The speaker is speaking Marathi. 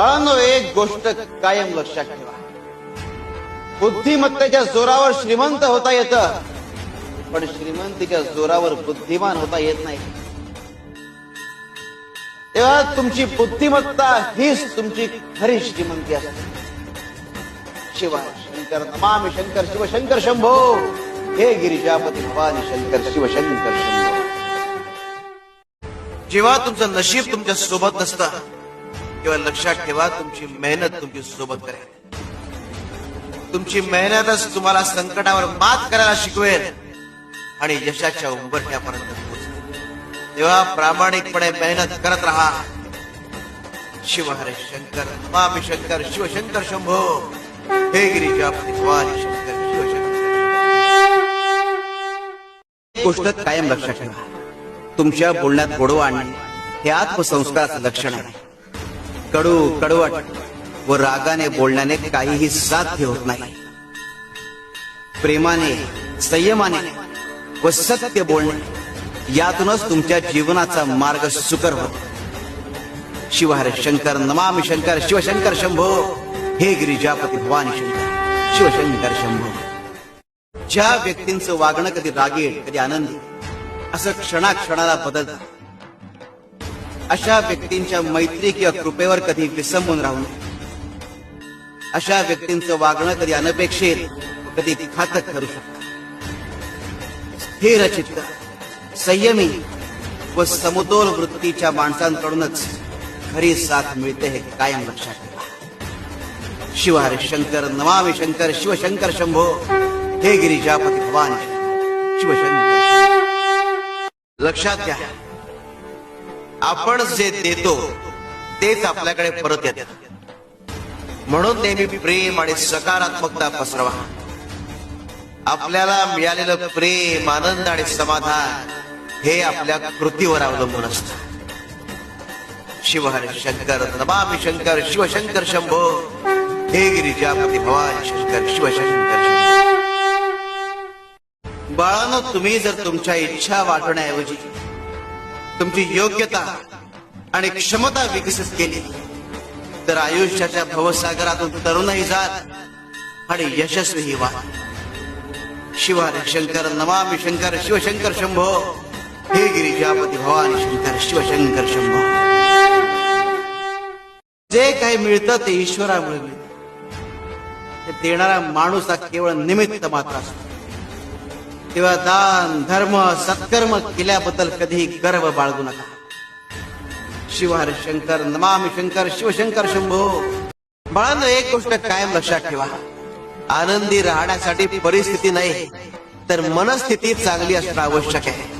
बाळांनो एक गोष्ट कायम लक्षात ठेवा. बुद्धिमत्तेच्या जोरावर श्रीमंत होता येतं पण श्रीमंतीच्या जोरावर बुद्धिमान होता येत नाही. तेव्हा तुमची बुद्धिमत्ता हीच तुमची खरी श्रीमंती असते. शिवाय शंकर नमामि शंकर शिवशंकर शंभो. हे गिरिजापती भवानी शंकर शिवशंकर शंभो. जेव्हा तुमचं नशीब तुमच्यासोबत नसतं तेव्हा लक्षात ठेवा तुमची मेहनत तुमची सोबत करेल. तुमची मेहनतच तुम्हाला संकटावर मात करायला शिकवेल आणि यशाच्या उंबरठ्यापर्यंत पोहोचेल. तेव्हा प्रामाणिकपणे मेहनत करत राहा. शिव हरे शंकर मामी शंकर शिवशंकर शंभो. हे गिरीजा शंकर शिवशंकर गोष्ट कायम लक्षात ठेवा. तुमच्या बोलण्यात गोडवा आणणे हे आत्मसंस्काराचं लक्षण आहे. कडू कडवट व रागाने बोलण्याने काहीही साध्य होत नाही. प्रेमाने संयमाने व सत्य बोलणे यातूनच तुमच्या जीवनाचा मार्ग सुकर होतो. शिवहर शंकर नमामि शंकर शिवशंकर शंभो. हे गिरिजापती भवानी शंकर शिवशंकर शंभो. ज्या व्यक्तींचं वागणं कधी रागीट कधी आनंदी असं क्षणाक्षणाला बदलतं. अशा व्यक्तींच्या मैत्री किंवा कृपेवर कधी विसंबून राहू नये. अशा व्यक्तींचं वागणं कधी अनपेक्षित कधी घातक ठरू शकतं. स्थिर चित्त संयमी व समतोल वृत्तीच्या माणसांकडूनच खरी साथ मिळते हे कायम लक्षात ठेवा. शिव हरे शंकर नमामि शंकर शिवशंकर शंभो. हे गिरिजापती भवानी. शिवशंकर लक्षात घ्या आपण जे देतो तेच आपल्याकडे परत येत. म्हणून नेहमी प्रेम आणि सकारात्मकता पसरवा. आपल्याला मिळालेलं प्रेम आनंद आणि समाधान हे आपल्या कृतीवर अवलंबून असत. शिवहर शंकर नमामि शंकर शिवशंकर शंभो. हे गिरिजापती भवानी शंकर शिवशंकर बाळानं तुम्ही जर तुमच्या इच्छा वाटण्याऐवजी तुमची योग्यता आणि क्षमता विकसित केली. तर आयुष्याच्या भवसागरातून तरुणही जात आणि यशस्वीही वा शिवार शंकर नमामि शंकर शिवशंकर शंभो. हे गिरिजापती भवानी शंकर शिवशंकर शंभो. जे काही मिळतं ते ईश्वरामुळे मिळतं. ते देणारा माणूस हा केवळ निमित्त मात्र असतो. तेव्हा दान धर्म सत्कर्म केल्याबद्दल कधीही गर्व बाळगू नका. शिवहर शंकर नमामि शंकर शिवशंकर शंभो. बाळांनो एक गोष्ट कायम लक्षात ठेवा. आनंदी राहण्यासाठी परिस्थिती नाही तर मनस्थिती चांगली असणं आवश्यक आहे.